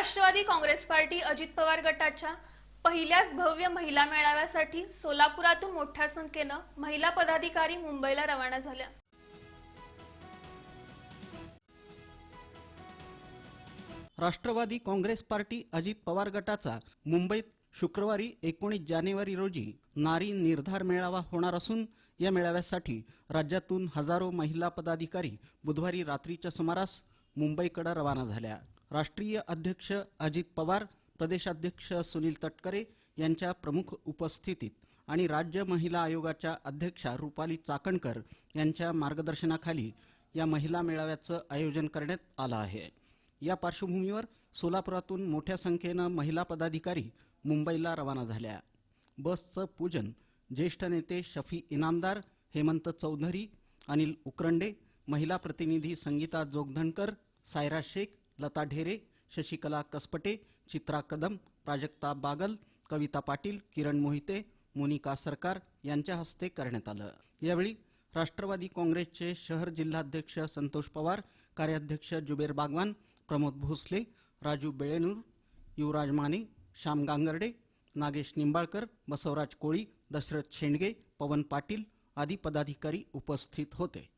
Rashtrawadi Congress party Ajit Pawar गटाच्या पहिल्याच भव्य महिला मेळाव्यासाठी सोलापुरातून मोठ्या संख्येनं महिला पदाधिकारी मुंबईला रवाना झाल्या. राष्ट्रवादी काँग्रेस पार्टी अजित पवार गटाचा मुंबईत शुक्रवारी एकोणीस जानेवारी रोजी नारी निर्धार मेळावा होणार असून या मेळाव्यासाठी राज्यातून हजारो महिला पदाधिकारी बुधवारी रात्रीच्या सुमारास मुंबईकडे रवाना झाल्या. राष्ट्रीय अध्यक्ष अजित पवार प्रदेशाध्यक्ष सुनील तटकरे यांच्या प्रमुख उपस्थितीत आणि राज्य महिला आयोगाच्या अध्यक्षा रुपाली चाकणकर यांच्या मार्गदर्शनाखाली या महिला मेळाव्याचं आयोजन करण्यात आलं आहे. या पार्श्वभूमीवर सोलापुरातून मोठ्या संख्येनं महिला पदाधिकारी मुंबईला रवाना झाल्या. बसचं पूजन ज्येष्ठ नेते शफी इनामदार हेमंत चौधरी अनिल उकरंडे महिला प्रतिनिधी संगीता जोगधनकर सायरा शेख लता ढेरे शशिकला कसपटे चित्रा कदम प्राजक्ता बागल कविता पाटील किरण मोहिते मोनिका सरकार यांच्या हस्ते करण्यात आलं. यावेळी राष्ट्रवादी काँग्रेसचे शहर जिल्हाध्यक्ष संतोष पवार कार्याध्यक्ष जुबेर बागवान प्रमोद भोसले राजू बेळेनूर युवराज माने श्याम गांगर्डे नागेश निंबाळकर बसवराज कोळी दशरथ शेंडगे पवन पाटील आदी पदाधिकारी उपस्थित होते.